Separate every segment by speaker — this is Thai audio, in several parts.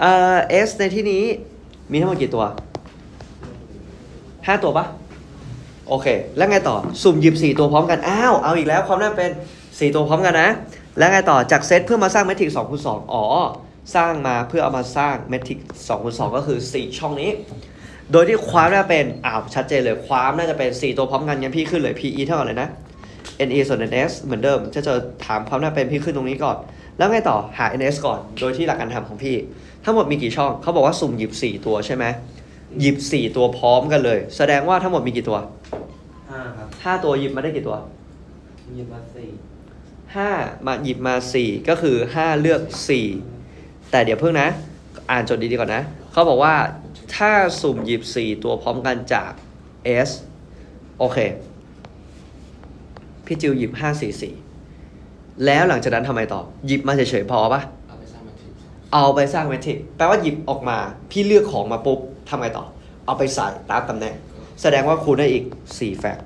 Speaker 1: เอ่อ S ในที่นี้มีทั้งหมดกี่ตัวห้าตัวปะโอเค แล้วไงต่อ สุ่มหยิบ 4 ตัวพร้อมกัน อ้าว เอาอีกแล้วความน่าเป็น 4 ตัวพร้อมกันนะ แล้วไงต่อ จากเซตเพื่อมาสร้างเมทริก2คูณ2อ๋อ สร้างมาเพื่อเอามาสร้างเมทริก2คูณ2ก็คือ 4 ช่องนี้ โดยที่ความน่าเป็น อ้าว ชัดเจนเลย ความน่าจะเป็น 4 ตัวพร้อมกันงั้นพี่ขึ้นเลย PE เท่ากับอะไรนะ NE ส่วน NS เหมือนเดิมจะเจอถามความน่าเป็นพี่ขึ้นตรงนี้ก่อน แล้วไงต่อหา NS ก่อนโดยที่หลักการทำของพี่ ทั้งหมดมีกี่ช่องเขาบอกว่าสุ่มหยิบ 4 ตัวใช่ไหมหยิบ 4 ตัวพร้อมกันเลย แสดงว่าทั้งหมดมีกี่ตัว
Speaker 2: ห้าครับ
Speaker 1: 5 ตัวหยิบมาได้กี่ตัว
Speaker 2: หยิบมาสี่
Speaker 1: 5 มาหยิบมา 4 ก็คือ 5 เลือก 4 แต่เดี๋ยวเพิ่งนะ อ่านโจทย์ดีๆก่อนนะเขาบอกว่าถ้าสุ่มหยิบ 4 ตัวพร้อมกันจาก S โอเค พี่จิวหยิบ5 4 4แล้วหลังจากนั้นทำไมต่อ หยิบมาเฉยๆพอปะ
Speaker 3: เอาไปสร้างแมทริกซ์
Speaker 1: เอาไปสร้างเมทริกแปลว่าหยิบออกมา พี่เลือกของมาปุ๊บทำไงต่อ เอาไปใส่ตามตำแหน่ง แสดงว่าคูณได้อีก4แฟกต์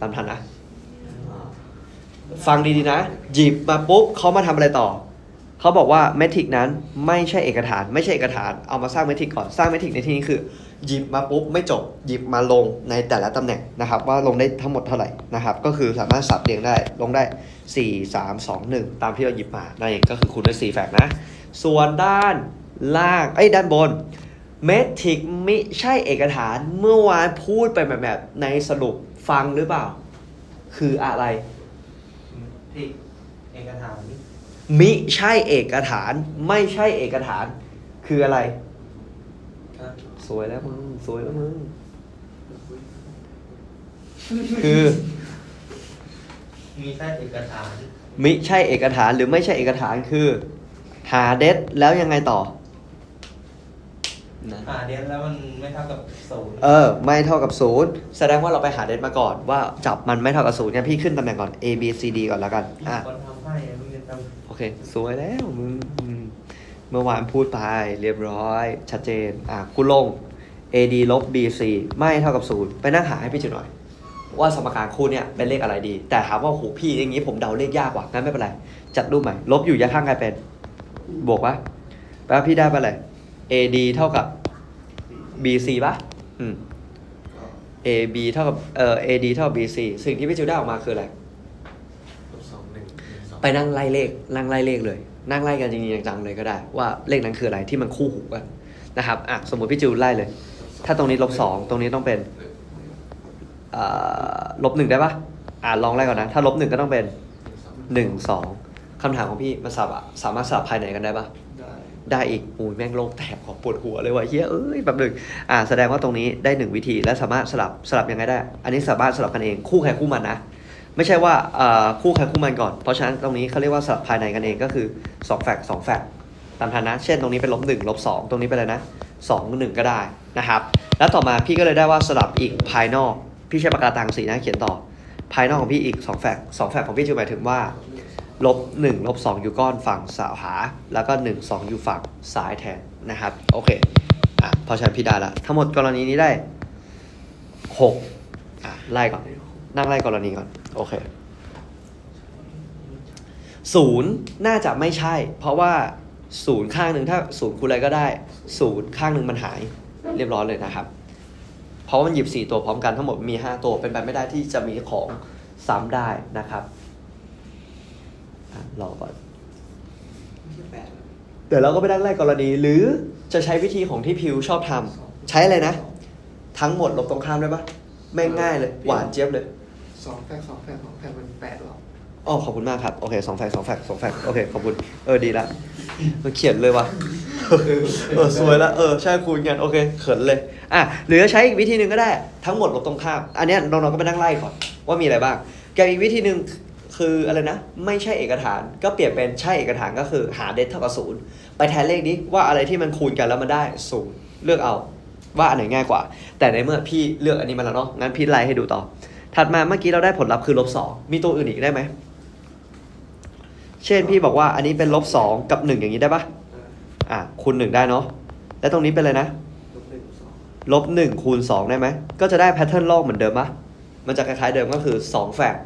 Speaker 1: ตามทันนะ ฟังดีๆนะ หยิบมาปุ๊บเขามาทำอะไรต่อ เขาบอกว่าเมทริกนั้นไม่ใช่เอกฐาน ไม่ใช่เอกฐาน เอามาสร้างเมทริกก่อน สร้างเมทริกในที่นี้คือ หยิบมาปุ๊บไม่จบ หยิบมาลงในแต่ละตำแหน่งนะครับ ว่าลงได้ทั้งหมดเท่าไหร่นะครับ ก็คือสามารถสับเรียงได้ลงได้ 4 3 2 1 ตามที่เราหยิบมา นั่นเองก็คือคูณด้วย4แฟกนะ ส่วนด้านล่างไอ้ด้านบนเมทริกไม่ใช่เอกฐาน เมื่อวานพูดไปแบบแบบในสรุปฟังหรือเปล่า คืออะไร
Speaker 2: เอกฐาน
Speaker 1: มิใช่เอกฐาน ไม่ใช่เอกฐาน คืออะไร
Speaker 2: อะ
Speaker 1: สวยแล้วมึง สวยแล้วมึง คือ
Speaker 2: มีแค่เอกฐาน
Speaker 1: มิใช่เอกฐานหรือไม่ใช่เอกฐานคือ หาเดทแล้วยังไงต่อนะ
Speaker 2: อ่าเดียนแล้วมันไม่เท่ากับศูนย์
Speaker 1: เออ ไม่เท่ากับศูนย์แสดงว่าเราไปหาเดทมาก่อน ว่าจับมันไม่เท่ากับศูนย์เนี่ยพี่ขึ้นตำแหน่งก่อน A B C D ก่อนแล้วกัน
Speaker 2: มี
Speaker 1: อะ อเค สวยแล้วมึงเมื่อวานพูดไปเรียบร้อย ชัดเจน อะคุณลง AD ลบ BC ไม่เท่ากับศูนย์ไปนั่งหาให้พี่จุหน่อย ว่าสมการคู่เนี่ยเป็นเลขอะไรดี แต่ถามว่าโหพี่อย่างนี้ผมเดาเลขยากกว่างั้นไม่เป็นไร จัดรูปใหม่ ลบอยู่ย้ายข้างกลายเป็น บวกปะแปลว่าพี่ได้ไปเลย AD เท่ากับ BC ปะอืม AB เท่ากับเอ่อ AD เท่ากับ BC สิ่งที่พี่จิวได้ออกมาคืออะไร
Speaker 3: ลบสองหนึ่งหนึ่งสอง
Speaker 1: ไปนั่งไล่เลขนั่งไล่เลขเลย นั่งไล่กันจริงๆจังๆเลยก็ได้ ว่าเลขนั้นคืออะไรที่มันคู่หูกันนะครับอะสมมติพี่จิวไล่เลย ถ้าตรงนี้ลบสองตรงนี้ต้องเป็นอ่าลบหนึ่งได้ปะอ่าลองไล่ก่อนนะ ถ้าลบหนึ่งก็ต้องเป็นหนึ่งสองคำถามของพี่มันสามารถสามารถสลับภายในกันได้ปะ
Speaker 3: ได้
Speaker 1: ได้อีกอุ้ยแม่งโลกแตกขอปวดหัวเลยว่ะเฮียเอ้ยแบบหนึ่งอ่า แสดงว่าตรงนี้ได้หนึ่งวิธีและสามารถสลับสลับยังไงได้ อันนี้สามารถสลับกันเองคู่ใครคู่มันนะ ไม่ใช่ว่าคู่ใครคู่มันก่อน เพราะฉะนั้นตรงนี้เขาเรียกว่าสลับภายในกันเองก็คือ2แฟกสองแฟกตามทันนะ เช่นตรงนี้เป็นลบหนึ่งลบสองตรงนี้เป็นอะไรนะสองหนึ่งก็ได้นะครับ แล้วต่อมาพี่ก็เลยได้ว่าสลับอีกภายนอก พี่ใช้ปากกาตังสีนะเขียนต่อ ภายนอกของพี่อีก2แฟกสองแฟกของพี่จะหมายถึงว่าลบ1ลบ2อยู่ก้อนฝั่งสาวหา แล้วก็1 2อยู่ฝั่งซ้ายแทนนะครับโอเคอะพอฉันพี่ได้ละทั้งหมดกรณีนี้ได้6อะไล่ก่อน นั่งไล่กรณีก่อน โอเคศูนย์น่าจะไม่ใช่ เพราะว่าศูนย์ข้างหนึ่งถ้าศูนย์คูณอะไรก็ได้ศูนย์ข้างหนึ่งมันหายเรียบร้อยเลยนะครับ เพราะมันหยิบ 4 ตัวพร้อมกันทั้งหมดมี 5 ตัวเป็นไปไม่ได้ที่จะมีของซ้ำได้นะครับรอก่อนเดี๋ยวเราก็ไปนั่งไล่กรณี หรือจะใช้วิธีของที่พิวชอบทำใช้อะไรนะ ทั้งหมดลบตรงข้ามได้ปะแม่งง่ายเลย หวานเจี๊ยบเลย
Speaker 3: สองแฟกสองแฟกสองแฟกมันแปดหรอ
Speaker 1: อ๋อขอบคุณมากครับ โอเคสองแฟกสองแฟกสองแฟกโอเค ขอบคุณ เออ ดีละมันเขียนเลยวะเออ สวยละ เออ ใช่คูณกัน โอเค เขินเลย อะ หรือจะใช้อีกวิธีหนึ่งก็ได้ ทั้งหมดลบตรงข้าม อันเนี้ยน้องๆก็ไปนั่งไล่ก่อน ว่ามีอะไรบ้างกับอีกวิธีหนึ่งคืออะไรนะ ไม่ใช่เอกฐาน ก็เปลี่ยนเป็นใช่เอกฐานก็คือหาเดทเท่ากับศูนย์ไปแทนเลขนี้ว่าอะไรที่มันคูณกันแล้วมันได้ศูนย์เลือกเอาว่าอันไหนง่ายกว่า แต่ในเมื่อพี่เลือกอันนี้มาแล้วเนาะงั้นพี่ไล่ให้ดูต่อ ถัดมาเมื่อกี้เราได้ผลลัพธ์คือลบสองมีตัวอื่นอีกได้ไหม เช่นพี่บอกว่าอันนี้เป็นลบสองกับหนึ่งอย่างนี้ได้ปะอะคูณหนึ่งได้เนาะ แล้วตรงนี้เป็นอะไรนะ
Speaker 3: ลบหนึ่ง
Speaker 1: คูณสองได้ไหม ก็จะได้แพทเทิร์นลอกเหมือนเดิมปะมันจะคล้ายๆเดิมก็คือ2แฟก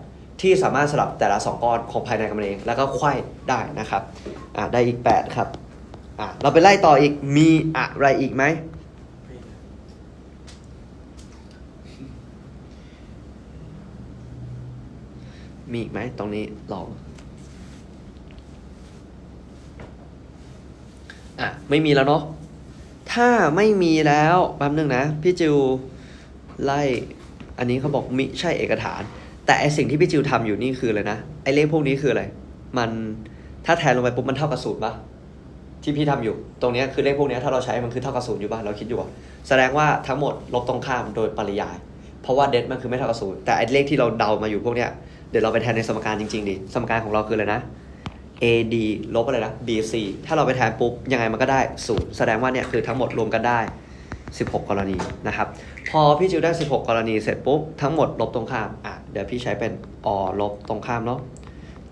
Speaker 1: ที่สามารถสลับแต่ละ2ก้อนของภายในกันเอง แล้วก็ไขว้ได้นะครับ อ่าได้อีก8ครับ อะเราไปไล่ต่ออีก มีอะไรอีกไหม
Speaker 3: มี
Speaker 1: อีกไหมตรงนี้ลองอะไม่มีแล้วเนาะถ้าไม่มีแล้วแป๊บนึงนะ พี่จิวไล่อันนี้เขาบอกมิใช่เอกฐาน แต่ไอสิ่งที่พี่จิวทำอยู่นี่คืออะไรนะไอเลขพวกนี้คืออะไร มันถ้าแทนลงไปปุ๊บมันเท่ากับศูนย์ปะที่พี่ทำอยู่ ตรงเนี้ยคือเลขพวกนี้ถ้าเราใช้มันคือเท่ากับศูนย์อยู่ปะเราคิดอยู่อะแสดงว่าทั้งหมดลบตรงข้ามโดยปริยาย เพราะว่าเดมันคือไม่เท่ากับศูนย์แต่ไอเลขที่เราเดามาอยู่พวกเนี้ย เดี๋ยวเราไปแทนในสมการจริงๆดิสมการของเราคืออะไรนะ AD ลบอะไรนะ BC ถ้าเราไปแทนปุ๊บยังไงมันก็ได้ศูนย์แสดงว่าเนี่ยคือทั้งหมดรวมกันได้ 16 กรณีนะครับ พอพี่จิวได้ 16 กรณีเสร็จปุ๊บทั้งหมดลบตรงข้ามอะเดี๋ยวพี่ใช้เป็นอลบตรงข้ามเนาะ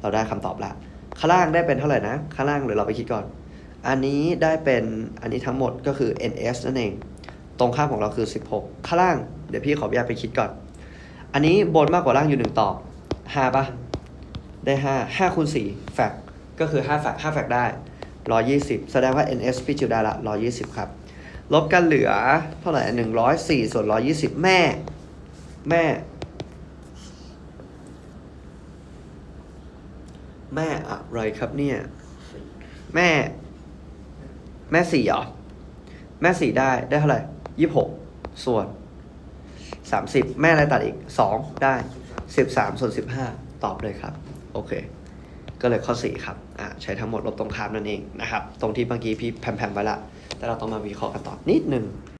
Speaker 1: เราได้คำตอบละข้างล่างได้เป็นเท่าไหร่นะข้างล่างเดี๋ยวเราไปคิดก่อน อันนี้ได้เป็นอันนี้ทั้งหมดก็คือ ns นั่นเอง ตรงข้ามของเราคือ 16 ข้างล่างเดี๋ยวพี่ขออนุญาตไปคิดก่อน อันนี้บนมากกว่าล่างอยู่หนึ่อ บ5ปะได้5 5คูณ4แฟกก็คือ5แฟก5แฟกได้120แสดงว่า ns พี่จิวได้ละ120ครับ ลบกันเหลือเท่าไหร่หนึ่งร้อยสี่ส่วนร้อยี่สิบแม่ แม่ แม่อะไรครับเนี่ย แม่ แม่สี่เหรอ แม่สี่ได้ได้เท่าไหร่ยี่หกส่วนสามสิบแม่อะไรตัดอีกสองได้ สิบสามส่วนสิบห้าตอบเลยครับ โอเค ก็เลยข้อ 4 ครับอ่าใช้ทั้งหมดลบตรงข้ามนั่นเองนะครับ ตรงที่เมื่อกี้พี่แพมๆไว้ละ แต่เราต้องมาวิเคราะห์กันต่อนิดนึง